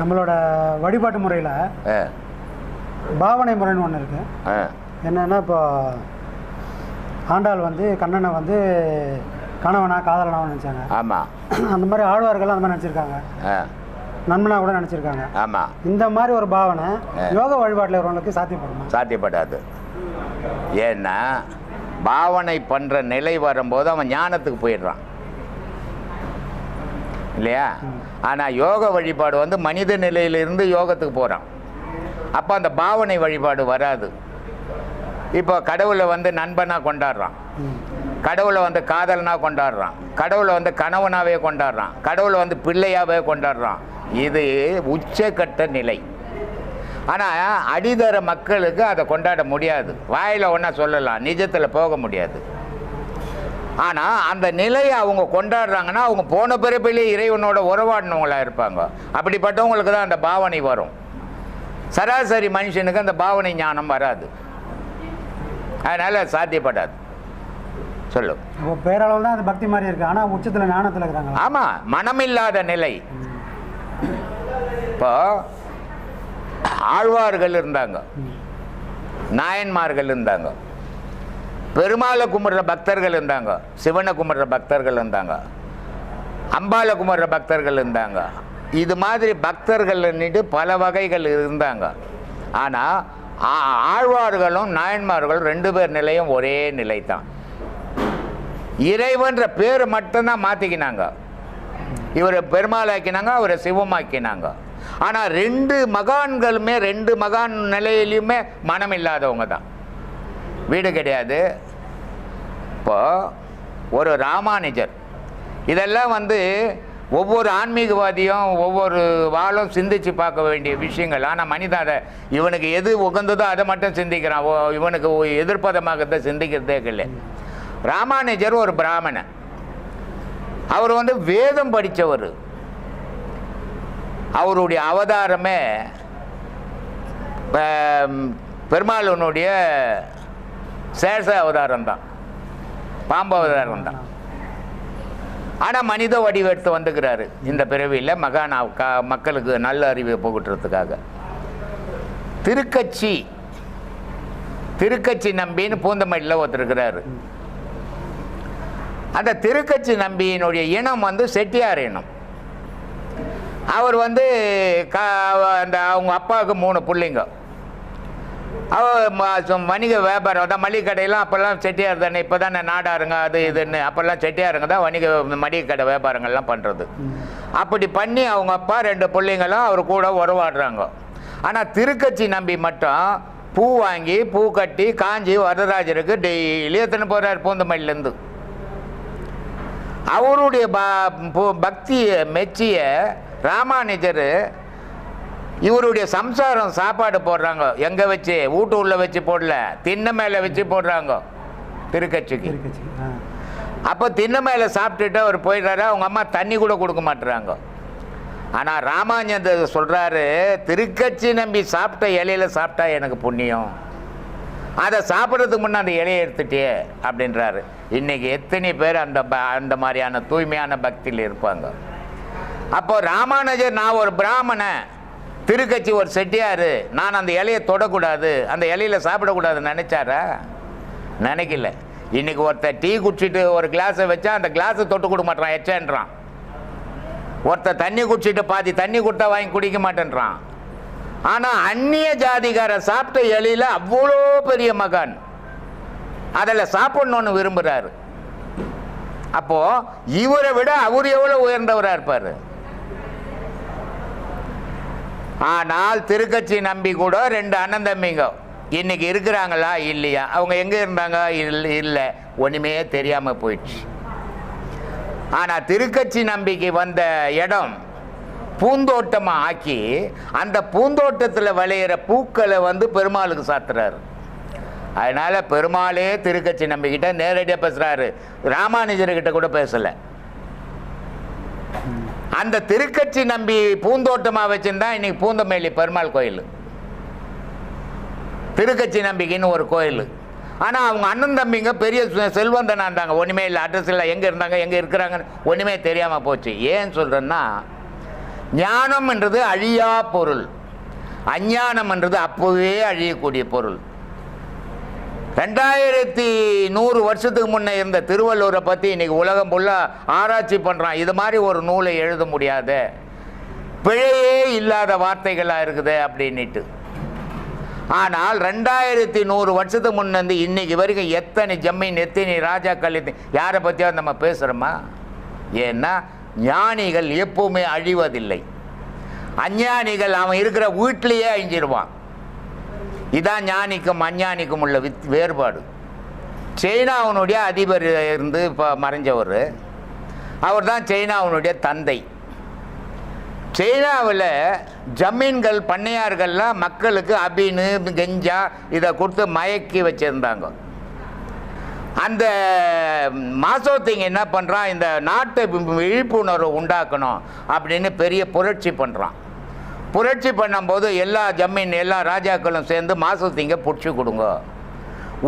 நம்மளோட வழிபாட்டு முறையில் பாவனை முறைன்னு ஒன்று இருக்குது ஆ. என்னென்னா இப்போ ஆண்டாள் வந்து கண்ணனை வந்து கணவனா காதலனாக நினச்சாங்க. ஆமாம் அந்த மாதிரி ஆழ்வார்கள் அந்த மாதிரி நினச்சிருக்காங்க. நண்பனா கூட நினச்சிருக்காங்க. ஆமாம் இந்த மாதிரி ஒரு பாவனை யோக வழிபாட்டில் இருக்கிறவங்களுக்கு சாத்தியப்படுமா? சாத்தியப்படாது. ஏன்னா பாவனை பண்ணுற நிலை வரும்போது அவன் ஞானத்துக்கு போயிடுறான். இல்லையா? ஆனால் யோக வழிபாடு வந்து மனித நிலையிலிருந்து யோகத்துக்கு போகிறான் அப்போ அந்த பாவனை வழிபாடு வராது. இப்போ கடவுளை வந்து நண்பனாக கொண்டாடுறான். கடவுளை வந்து காதலனாக கொண்டாடுறான். கடவுளை வந்து கணவனாகவே கொண்டாடுறான். கடவுளை வந்து பிள்ளையாகவே கொண்டாடுறான். இது உச்சக்கட்ட நிலை. ஆனால் அடிதர மக்களுக்கு அதை கொண்டாட முடியாது. வாயில் ஒன்றா சொல்லலாம். நிஜத்தில் போக முடியாது. ஆனால் அந்த நிலையை அவங்க கொண்டாடுறாங்கன்னா அவங்க போன பிறப்பிலே இறைவனோட உறவாடினவங்களா இருப்பாங்க. அப்படிப்பட்டவங்களுக்கு தான் அந்த பாவனை வரும். சராசரி மனுஷனுக்கு அந்த பாவனை ஞானம் வராது. அதனால் சாத்தியப்படாது. சொல்லு. பேரளவில் தான் அது பக்தி மாதிரி இருக்குது ஆனால் உச்சத்தில் ஞானத்தில் இருக்கிறாங்களா? ஆமாம் மனமில்லாத நிலை. இப்போ ஆழ்வார்கள் இருந்தாங்க. நாயன்மார்கள் இருந்தாங்க. பெருமாளை கும்பிட்ற பக்தர்கள் இருந்தாங்க சிவனை கும்பிட்ற பக்தர்கள் இருந்தாங்க அம்பாளை கும்பிட்ற பக்தர்கள் இருந்தாங்க. இது மாதிரி பக்தர்கள் நின்று பல வகைகள் இருந்தாங்க. ஆனால் ஆழ்வார்களும் நாயன்மார்களும் ரெண்டு பேர் நிலையும் ஒரே நிலை தான் இறைவன்ற பேரை மட்டும்தான் மாற்றிக்கினாங்க இவரை பெருமாளாக்கினாங்க அவரை சிவமாக்கினாங்க ஆனால் ரெண்டு மகான்களுமே ரெண்டு மகான் நிலையிலையுமே மனம் இல்லாதவங்க தான். வீடு கிடையாது. இப்போது ஒரு ராமானுஜர். இதெல்லாம் வந்து ஒவ்வொரு ஆன்மீகவாதியும் ஒவ்வொரு வாழும் சிந்திச்சு பார்க்க வேண்டிய விஷயங்கள். ஆனால் மனிதன் அதை இவனுக்கு எது உகந்ததோ அதை மட்டும் சிந்திக்கிறான். ஓ, இவனுக்கு எதிர்ப்பதமாக சிந்திக்கிறதே இல்லை. ராமானுஜர் ஒரு பிராமணன். அவர் வந்து வேதம் படித்தவர் அவருடைய அவதாரமே ஆம், பெருமாளனுடைய சேஷ அவதாரம் தான் பாம்பு அவதாரம் தான் ஆனால் மனித வடிவெடுத்து வந்துக்கிறாரு. இந்த பிறவியில் மகானா கா மக்களுக்கு நல்ல அறிவை புகட்டுறதுக்காக. திருக்கட்சி திருக்கட்சி நம்பின்னு பூந்தமல்லியில் ஒருத்தருக்கிறாரு அந்த திருக்கட்சி நம்பியினுடைய இனம் வந்து செட்டியார் இனம். அவர் வந்து கா அந்த அவங்க அப்பாவுக்கு மூணு பிள்ளைங்க. வணிக வியாபாரம் அதான் மளிகை கடையெல்லாம் அப்போல்லாம் செட்டியார் தானே இப்போ தானே நாடாருங்க அது இதுன்னு அப்போல்லாம் செட்டியாருங்க தான் வணிக மளிகை கடை வியாபாரங்கள்லாம் பண்ணுறது அப்படி பண்ணி அவங்க அப்பா ரெண்டு பிள்ளைங்களும் அவர் கூட உறவாடுறாங்க. ஆனால் திருக்கட்சி நம்பி மட்டும் பூ வாங்கி பூ கட்டி காஞ்சி வரதராஜருக்கு டெய்லி எத்தனை போகிறார் பூந்தமல்லிலேருந்து அவருடைய ப- பக்தியை மெச்சிய ராமானுஜர் இவருடைய சம்சாரம் சாப்பாடு போடுறாங்க. எங்கே வச்சு? வீட்டு உள்ள வச்சு போடல. திண்ண மேலே வச்சு போடுறாங்க. திருக்கட்சிக்கு. அப்போ திண்ண மேலே சாப்பிட்டுட்டு அவர் போயிடுறாரு. அவங்க அம்மா தண்ணி கூட கொடுக்க மாட்டுறாங்க ஆனால் ராமானுஜர் சொல்கிறாரு திருக்கட்சி நம்பி சாப்பிட்ட இலையில சாப்பிட்டா எனக்கு புண்ணியம். அதை சாப்பிட்றதுக்கு முன்னே அந்த இலையை எடுத்துட்டே அப்படின்றாரு. இன்னைக்கு எத்தனை பேர் அந்த ப- அந்த மாதிரியான தூய்மையான பக்தியில் இருப்பாங்க. அப்போ ராமானுஜர் நான் ஒரு பிராமணன். திருக்கட்சி ஒரு செட்டியார். நான் அந்த இலையை தொடக்கூடாது. அந்த இலையில சாப்பிடக்கூடாதுன்னு நினைச்சாரா? நினைக்கல. இன்னைக்கு ஒருத்தர் டீ குடிச்சிட்டு ஒரு கிளாஸை வச்சா அந்த கிளாஸை தொட்டு கொடுக்க மாட்டான். எச்சன்றான். ஒருத்தர் தண்ணி குடிச்சிட்டு பாதி தண்ணி கொடுத்தா வாங்கி குடிக்க மாட்டேன்றான். ஆனால் அந்நிய ஜாதிகார சாப்பிட்ட இலையில அவ்வளோ பெரிய மகான். அதில் சாப்பிடணும்னு விரும்புகிறாரு அப்போ இவரை விட அவர் எவ்வளோ உயர்ந்தவராக இருப்பார்? ஆனால் திருக்கட்சி நம்பி கூட ரெண்டு அண்ணன் தம்பிங்க. இன்னைக்கு இருக்கிறாங்களா இல்லையா? அவங்க எங்கே இருந்தாங்க? இல்லை இல்லை. ஒன்றுமே தெரியாமல் போயிடுச்சு. ஆனால் திருக்கட்சி நம்பிக்கை வந்த இடம் பூந்தோட்டமாக ஆக்கி அந்த பூந்தோட்டத்தில் விளையிற பூக்களை வந்து பெருமாளுக்கு சாத்துறாரு. அதனால பெருமாளே திருக்கட்சி நம்பிக்கிட்ட நேரடியாக பேசுறாரு. ராமானுஜர்கிட்ட கூட பேசலை. அந்த திருக்கட்சி நம்பி பூந்தோட்டமாக வச்சுருந்தா இன்னைக்கு பூந்தமேலி பெருமாள் கோயில். திருக்கட்சி நம்பிக்கைன்னு ஒரு கோயில். ஆனால் அவங்க அண்ணன் தம்பிங்க பெரிய செல்வந்தனாக இருந்தாங்க ஒன்றுமே இல்லை அட்ரஸ் இல்லை. எங்கே இருந்தாங்க எங்கே இருக்கிறாங்கன்னு ஒன்றுமே தெரியாமல் போச்சு. ஏன் சொல்கிறேன்னா ஞானம்ன்றது அழியா பொருள். அஞ்ஞானம்ன்றது அப்போவே அழியக்கூடிய பொருள். ரெண்டாயிரத்தி நூறு வருஷத்துக்கு முன்னே இருந்த திருவள்ளுவரை பற்றி இன்னைக்கு உலகம் ஃபுல்லாக ஆராய்ச்சி பண்ணுறான் இது மாதிரி ஒரு நூலை எழுத முடியாது. பிழையே இல்லாத வார்த்தைகளாக இருக்குது அப்படின்னுட்டு. ஆனால் ரெண்டாயிரத்தி நூறு வருஷத்துக்கு முன்னேருந்து இன்னைக்கு வரைக்கும் எத்தனை ஜம்மீன் எத்தனை ராஜாக்கள் எத்தனை யாரை பற்றியாவது நம்ம பேசுகிறோமா ஏன்னா ஞானிகள் எப்பவுமே அழிவதில்லை. அஞ்ஞானிகள் அவன் இருக்கிற வீட்டிலேயே அழிஞ்சிருவான். இதான் ஞானிக்கும் அஞ்ஞானிக்கும் உள்ள வித் வேறுபாடு. சைனாவினுடைய அதிபர் இருந்து இப்போ மறைஞ்சவர். அவர் தான் சைனாவினுடைய தந்தை. சைனாவில் ஜமீன்கள் பண்ணையார்கள்லாம் மக்களுக்கு அபின்னு கெஞ்சா இதை கொடுத்து மயக்கி வச்சுருந்தாங்க. அந்த மாசோத்திங்க என்ன பண்ணுறான் இந்த நாட்டை விழிப்புணர்வு உண்டாக்கணும் அப்படின்னு பெரிய புரட்சி பண்ணுறான் புரட்சி பண்ணும்போது எல்லா ஜமீன் எல்லா ராஜாக்களும் சேர்ந்து மாசத்திங்க பிடிச்சி கொடுங்க.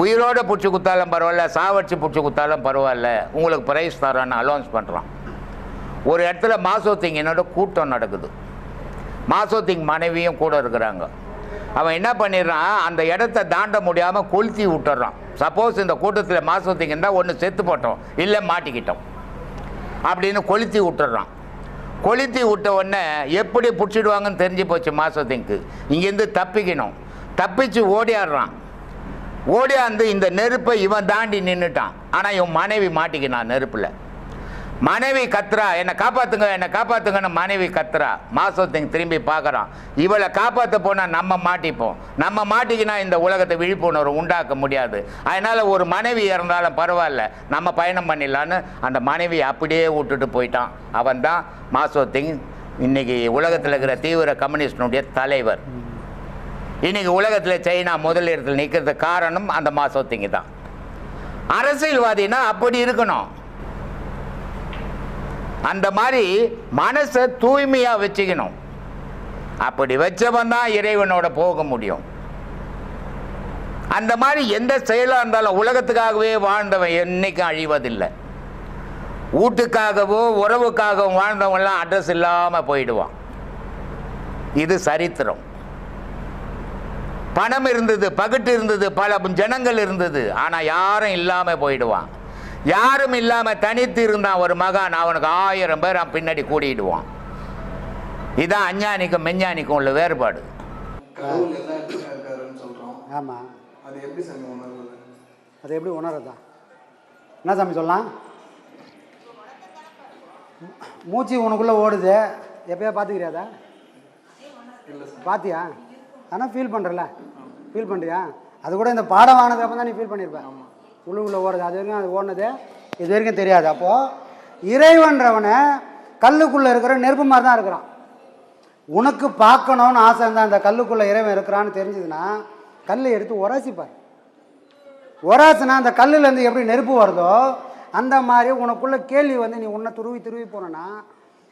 உயிரோடு பிடிச்சி குத்தாலும் பரவாயில்ல சாவடிச்சு பிடிச்சி குத்தாலும் பரவாயில்ல. உங்களுக்கு ப்ரைஸ் தரோன்னு அலௌன்ஸ் பண்ணுறான் ஒரு இடத்துல மாசோத்திங்கனோட கூட்டம் நடக்குது. மாசோத்திங் மனைவியும் கூட இருக்கிறாங்க. அவன் என்ன பண்ணிடுறான்? அந்த இடத்த தாண்ட முடியாமல் கொளுத்தி விட்டுறான். சப்போஸ் இந்த கூட்டத்தில் மாசோத்திங்க இருந்தால் ஒன்று செத்து போட்டோம் இல்லை மாட்டிக்கிட்டோம். அப்படின்னு கொளுத்தி விட்டுறான். கொளுத்தி விட்ட உடனே எப்படி பிடிச்சிடுவாங்கன்னு தெரிஞ்சு போச்சு மாசோத்திங்க்கு இங்கேருந்து தப்பிக்கணும். தப்பிச்சு ஓடியாடுறான். ஓடியாந்து இந்த நெருப்பை இவன் தாண்டி நின்றுட்டான் ஆனால் இவன் மனைவி மாட்டிக்கினான் நெருப்பில். மனைவி கத்துறா. என்னை காப்பாத்துங்க என்னை காப்பாத்துங்கன்னு மனைவி கத்துறா. மாசத்திங்க திரும்பி பார்க்குறான். இவளை காப்பாற்ற போனால் நம்ம மாட்டிப்போம். நம்ம மாட்டிக்கினா இந்த உலகத்தை விழிப்புணர்வு உண்டாக்க முடியாது. அதனால் ஒரு மனைவி இறந்தாலும் பரவாயில்ல நம்ம பயணம் பண்ணிடலான்னு அந்த மனைவி அப்படியே விட்டுட்டு போயிட்டான். அவன் தான் மாசோத்திங் இன்னைக்கு உலகத்தில் இருக்கிற தீவிர கம்யூனிஸ்டினுடைய தலைவர். இன்னைக்கு உலகத்தில் சைனா முதலிடத்தில் நிற்கிறதுக்கு காரணம் அந்த மாசோத்திங்க தான். அரசியல்வாதினா அப்படி இருக்கணும். அந்த மாதிரி மனசை தூய்மையாக வச்சுக்கணும். அப்படி வச்சவன் தான் இறைவனோட போக முடியும். அந்த மாதிரி எந்த செயலாக இருந்தாலும் உலகத்துக்காகவே வாழ்ந்தவன் என்றைக்கும் அழிவதில்லை. வீட்டுக்காகவோ உறவுக்காகவும் வாழ்ந்தவங்களாம் அட்ரஸ் இல்லாமல் போயிடுவான். இது சரித்திரம். பணம் இருந்தது பகட்டு இருந்தது பல ஜனங்கள் இருந்தது ஆனால் யாரும் இல்லாமல் போயிடுவான். யாரும் இல்லாமல் தனித்து இருந்தான் ஒரு மகான் அவனுக்கு ஆயிரம் பேர் பின்னாடி கூடிடுவான். இதான் அஞ்ஞானிக்கும் மெஞ்ஞானிக்கும் உள்ள வேறுபாடு. ஆமாம் அது எப்படி அதை எப்படி உணர்றதா? என்ன சாமி சொல்லலாம்? மூச்சு உனக்குள்ளே ஓடுது. எப்பயா பார்த்துக்கிறியாதா இல்லை சார் பார்த்தியா ஆனால் ஃபீல் பண்ணுறல ஃபீல் பண்ணுறியா அது கூட இந்த பாடம் வாங்கினதுக்கு அப்புறம் தான் நீ ஃபீல் பண்ணியிருப்ப உழுவில் ஓடுது அது வரைக்கும் அது ஓடுனது இது வரைக்கும் தெரியாது. அப்போது இறைவன்றவனை கல்லுக்குள்ளே இருக்கிற நெருப்பு மாதிரி தான் இருக்கிறான். உனக்கு பார்க்கணும்னு ஆசை இருந்தால் அந்த கல்லுக்குள்ளே இறைவன் இருக்கிறான்னு தெரிஞ்சதுன்னா கல்லை எடுத்து உராசிப்பார். உராசினா அந்த கல்லுலேருந்து எப்படி நெருப்பு வருதோ அந்த மாதிரி உனக்குள்ளே கேள்வி வந்து நீ உன்னை துருவி துருவி போனேன்னா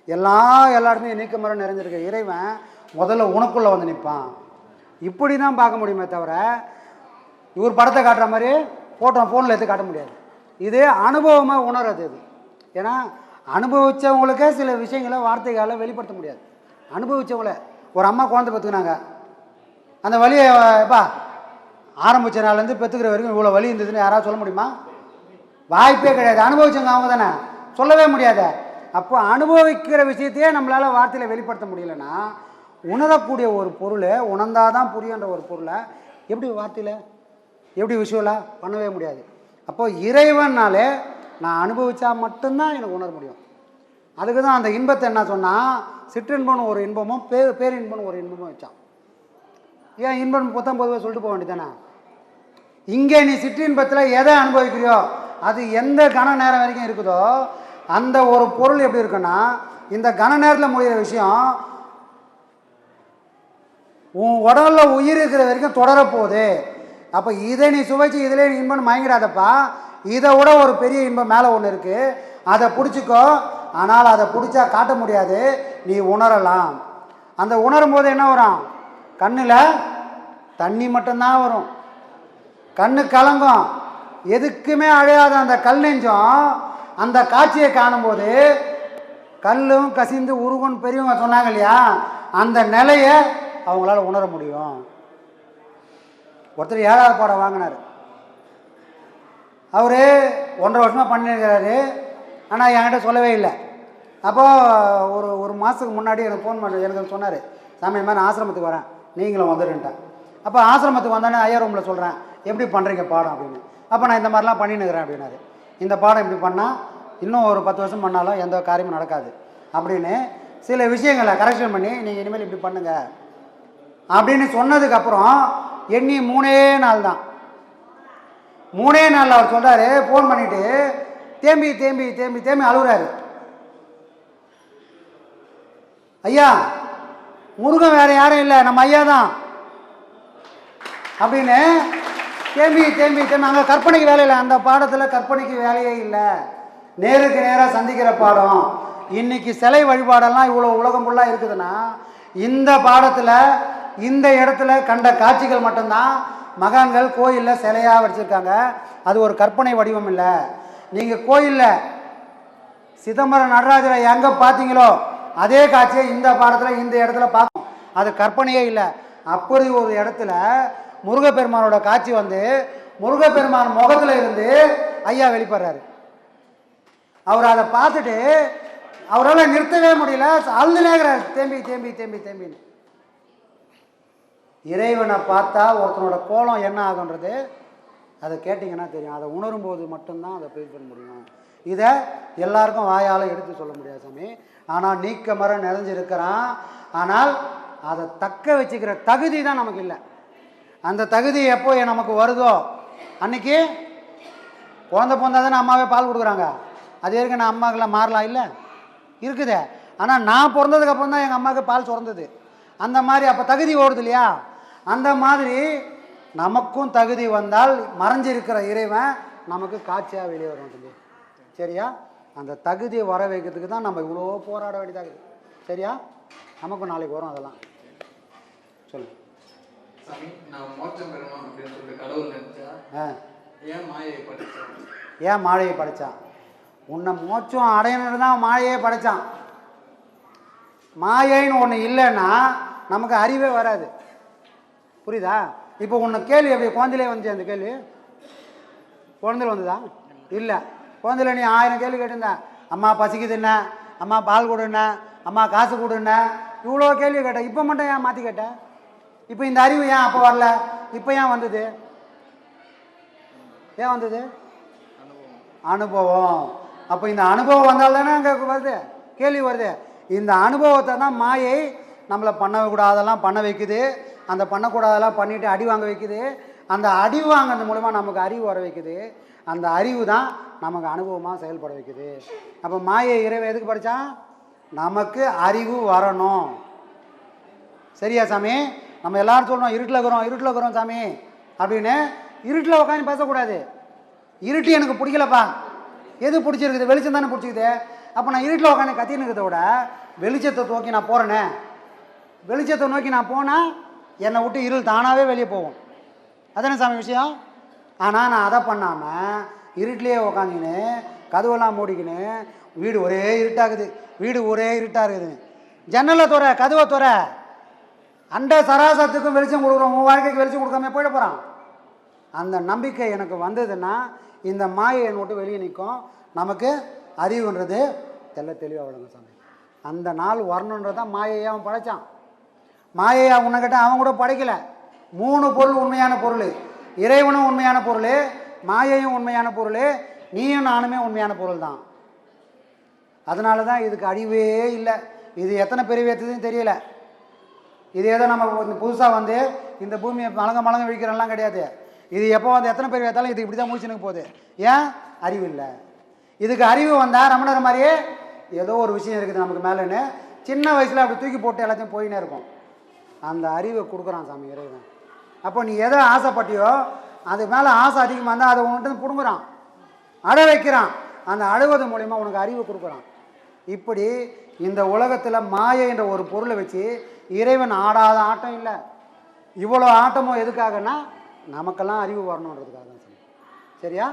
எல்லா எல்லா இடத்துலையும் நீக்க மரம் நிறைஞ்சிருக்க. இறைவன் முதல்ல உனக்குள்ளே வந்து நிற்பான். இப்படி தான் பார்க்க முடியுமே தவிர இவர் படத்தை காட்டுற மாதிரி ஃபோட்டோ ஃபோனில் எடுத்து காட்ட முடியாது. இது அனுபவமாக உணர்றது இது. ஏன்னா அனுபவித்தவங்களுக்கே சில விஷயங்களை வார்த்தைகளால் வெளிப்படுத்த முடியாது. அனுபவித்தவங்கள ஒரு அம்மா குழந்தை பெற்றுக்கினாங்க அந்த வழியை எப்பா ஆரம்பித்த நாள்லேருந்து பெற்றுக்கிற வரைக்கும் இவ்வளோ வலி இருந்ததுன்னு யாராவது சொல்ல முடியுமா? வாய்ப்பே கிடையாது. அனுபவிச்சவங்க அவங்க தானே. சொல்லவே முடியாது. அப்போ அனுபவிக்கிற விஷயத்தையே நம்மளால் வார்த்தையில் வெளிப்படுத்த முடியலன்னா உணரக்கூடிய ஒரு பொருளை உணர்ந்தாதான் புரியுன்ற ஒரு பொருளை எப்படி வார்த்தையில் எப்படி விஷுவலாக பண்ணவே முடியாது. அப்போது இறைவனாலே நான் அனுபவித்தா மட்டும்தான் எனக்கு உணர முடியும். அதுக்கு தான் அந்த இன்பத்தை என்ன சொன்னால் சிற்றின்பம்னு ஒரு இன்பமும் பே பேரின்பம்னு ஒரு இன்பமும் வச்சான். ஏன் இன்பம் புத்தம் பொதுவாக சொல்லிட்டு போக வேண்டியதானே இங்கே நீ சிற்றின்பத்தில் எதை அனுபவிக்கிறியோ அது எந்த கன நேரம் வரைக்கும் இருக்குதோ அந்த ஒரு பொருள் எப்படி இருக்குன்னா இந்த கன நேரத்தில் முடிகிற விஷயம் உன் உடலில் உயிர் இருக்கிற வரைக்கும் தொடரப்போகுது. அப்போ இதை நீ சுவைச்சு இதிலே நீ இன்பம் மயங்கிடாதப்பா இதை விட ஒரு பெரிய இன்பம் மேலே ஒன்று இருக்குது அதை பிடிச்சிக்கோ. ஆனால் அதை பிடிச்சா காட்ட முடியாது. நீ உணரலாம். அந்த உணரும் போது என்ன வரும்? கண்ணில் தண்ணி மட்டும்தான் வரும். கண்ணு கலங்கும். எதுக்குமே அழையாத அந்த கல் நெஞ்சம் அந்த காட்சியை காணும்போது கல்லும் கசிந்து உருகுன்னு பெரியவங்க சொன்னாங்க இல்லையா? அந்த நிலையை அவங்களால உணர முடியும். ஒருத்தர் ஏழாவது பாடம் வாங்கினார். அவர் ஒன்றரை வருஷமாக பண்ணியிருக்கிறாரு. ஆனால் என்கிட்ட சொல்லவே இல்லை. அப்போது ஒரு ஒரு மாதத்துக்கு முன்னாடி எனக்கு ஃபோன் பண்ண எனக்கு சொன்னார் சாமி இந்த மாதிரி நான் ஆசிரமத்துக்கு வரேன். நீங்களும் வந்துடுன்ட்டேன். அப்போ ஆசிரமத்துக்கு வந்தோடனே ஐயா ரூமில் சொல்கிறேன் எப்படி பண்ணுறீங்க பாடம்? அப்படின்னு. அப்போ நான் இந்த மாதிரிலாம் பண்ணினுக்கிறேன் அப்படின்னாரு. இந்த பாடம் இப்படி பண்ணால் இன்னும் ஒரு பத்து வருஷம் பண்ணாலும் எந்த காரியமும் நடக்காது அப்படின்னு சில விஷயங்களை கரெக்ஷன் பண்ணி நீங்கள் இனிமேல் இப்படி பண்ணுங்கள் அப்படின்னு சொன்னதுக்கப்புறம் எண்ணி மூணே நாள் தான் மூணே நாளில் அவர் சொல்கிறாரு ஃபோன் பண்ணிவிட்டு தேம்பி தேம்பி தேம்பி தேம்பி அழுகுறாரு. ஐயா முருகன் வேறு யாரும் இல்லை நம்ம ஐயா தான். அப்படின்னு தேம்பி தேம்பி தேம்பி அங்கே கற்பனைக்கு வேலை இல்லை அந்த பாடத்தில் கற்பனைக்கு வேலையே இல்லை. நேருக்கு நேராக சந்திக்கிற பாடம். இன்னைக்கு சிலை வழிபாடெல்லாம் இவ்வளோ உலகம் ஃபுல்லாக இருக்குதுன்னா இந்த பாடத்தில் இந்த இடத்துல கண்ட காட்சிகள் மட்டும்தான் மகான்கள் கோயிலில் சிலையாக வச்சுருக்காங்க. அது ஒரு கற்பனை வடிவம் இல்லை. நீங்கள் கோயிலில் சிதம்பரம் நடராஜரை எங்கே பார்த்தீங்களோ அதே காட்சியை இந்த பாடத்தில் இந்த இடத்துல பார்க்கும் அது கற்பனையே இல்லை. அப்படி ஒரு இடத்துல முருகப்பெருமானோட காட்சி வந்து முருகப்பெருமான் முகத்தில் இருந்து ஐயா வெளிப்படுறாரு. அவர் அதை பார்த்துட்டு அவரால் நிறுத்தவே முடியல. அழுதுலேங்கிறார் தேம்பி தேம்பி தேம்பி தேம்பின்னு. இறைவனை பார்த்தா ஒருத்தனோட கோலம் என்ன ஆகுன்றது அதை கேட்டிங்கன்னா தெரியும். அதை உணரும் போது மட்டும்தான் அதை ஃபீல் பண்ண முடியும். இதை எல்லாருக்கும் வாயால் எடுத்து சொல்ல முடியாது சாமி. ஆனால் நீக்க மரம் நிறைஞ்சிருக்கிறான். ஆனால் அதை தக்க வச்சுக்கிற தகுதி தான் நமக்கு இல்லை. அந்த தகுதி எப்போ நமக்கு வருதோ அன்னைக்கு குழந்தை பிறந்தா தானே அம்மாவே பால் கொடுக்குறாங்க. அது வரைக்கும் நான் அம்மாக்கெல்லாம் மாறலாம் இல்லை. இருக்குதே. ஆனால் நான் பிறந்ததுக்கப்புறம் தான் எங்கள் அம்மாவுக்கு பால் சுரந்தது. அந்த மாதிரி அப்போ தகுதி ஓடுது இல்லையா? அந்த மாதிரி நமக்கும் தகுதி வந்தால் மறைஞ்சிருக்கிற இறைவன் நமக்கு காட்சியாக வெளியே வரும் தம்பி. சரியா? அந்த தகுதியை வர வைக்கிறதுக்கு தான் நம்ம இவ்வளோ போராட வேண்டியதாக சரியா? நமக்கும் நாளைக்கு வரும் அதெல்லாம். சொல்லு. ஏன் மாழையை படைச்சான் உன்னை மோட்சம் அடையணும் தான் மாயையே படைச்சான். மாயைன்னு ஒன்று இல்லைன்னா நமக்கு அறிவே வராது. புரியுதா? இப்போ உன்னை கேள்வி எப்படி? குழந்தையிலே வந்துச்சு அந்த கேள்வி? குழந்தையில வந்ததா? இல்லை. குழந்தையில நீ ஆயிரம் கேள்வி கேட்டிருந்த. அம்மா பசிக்குது என்ன? அம்மா பால் கொடு அம்மா காசு கொடு இவ்வளோ கேள்வி கேட்டேன் இப்போ மட்டும் ஏன் மாற்றி கேட்டேன் இப்போ இந்த அறிவு ஏன் அப்போ வரல? இப்போ ஏன் வந்தது? ஏன் வந்தது? அனுபவம். அப்போ இந்த அனுபவம் வந்தால் தானே அங்கே வருது? கேள்வி வருது. இந்த அனுபவத்தை தான் மாயை நம்மளை பண்ணக்கூடாதெல்லாம் பண்ண வைக்குது. அந்த பண்ணக்கூடாதெல்லாம் பண்ணிவிட்டு அடி வாங்க வைக்குது. அந்த அடி வாங்கினது மூலமாக நமக்கு அறிவு வர வைக்குது. அந்த அறிவு தான் நமக்கு அனுபவமாக செயல்பட வைக்குது. அப்போ மாயை இரவு எதுக்கு படித்தான் நமக்கு அறிவு வரணும். சரியா சாமி? நம்ம எல்லாரும் சொல்கிறோம் இருட்டில் இருக்கிறோம் இருட்டில் இருக்கிறோம் சாமி. அப்படின்னு இருட்டில் உட்காந்து பேசக்கூடாது. இருட்டு எனக்கு பிடிக்கலப்பா. எது பிடிச்சிருக்குது? வெளிச்சம் தானே பிடிச்சிக்குது அப்போ நான் இருட்டில் உட்காந்து கத்தின்னு இருக்கிறத விட வெளிச்சத்தை நோக்கி நான் போகிறேனே வெளிச்சத்தை நோக்கி நான் போனால் என்னை விட்டு இருள் தானாகவே வெளியே போகும். அதானே சாமி விஷயம்? ஆனால் நான் அதை பண்ணாமல் இருட்டிலேயே உக்காந்துக்கின்னு கதவெல்லாம் மூடிக்கின்னு வீடு ஒரே இருட்டாகுது வீடு ஒரே இருட்டாக இருக்குது. ஜன்னலை துற கதவை துற. அண்ட சராசரத்துக்கும் வெளிச்சம் கொடுக்குறோம். உன் வாழ்க்கைக்கு வெளிச்சம் கொடுக்காம போயிட போகிறான் அந்த நம்பிக்கை எனக்கு வந்ததுன்னா இந்த மாயை என்னை விட்டு வெளியே நிற்கும். நமக்கு அறிவுன்றது தெல்ல தெளிவாக விளங்க சாமி. அந்த நாள் வரணுன்றதான் மாயையை அவன் படைத்தான் மாயையை உன்னைக்கிட்ட அவன் கூட படைக்கலை. மூணு பொருள் உண்மையான பொருள். இறைவனும் உண்மையான பொருள் மாயையும் உண்மையான பொருள் நீயும் நானுமே உண்மையான பொருள் தான் அதனால தான் இதுக்கு அழிவே இல்லை. இது எத்தனை பெரிய ஏற்றுதுன்னு தெரியல. இது ஏதோ நம்ம புதுசாக வந்து இந்த பூமியை மலங்க மலங்க விழிக்கிறோம்லாம் கிடையாது. இது எப்போ வந்து எத்தனை பேர் வைத்தாலும் இது இப்படி தான் முடிச்சுனுக்கு போகுது. ஏன்? அறிவு இல்லை. இதுக்கு அறிவு வந்தால் ரமணர் மாதிரியே ஏதோ ஒரு விஷயம் இருக்குது நமக்கு மேலேன்னு. சின்ன வயசில் அப்படி தூக்கி போட்டு எல்லாத்தையும் போயின்னே இருக்கும். அந்த அறிவை கொடுக்குறான் சாமி இறைவன். அப்போ நீ எதை ஆசைப்பட்டியோ அது மேலே ஆசை அதிகமாக இருந்தால் அதை உன்கிட்ட பிடுங்குறான். அழ வைக்கிறான். அந்த அழுவது மூலிமா உனக்கு அறிவு கொடுக்குறான். இப்படி இந்த உலகத்தில் மாயை என்ற ஒரு பொருளை வச்சு இறைவன் ஆடாத ஆட்டம் இல்லை. இவ்வளோ ஆட்டமும் எதுக்காகன்னா நமக்கெல்லாம் அறிவு வரணுன்றதுக்காக தான் சரியா?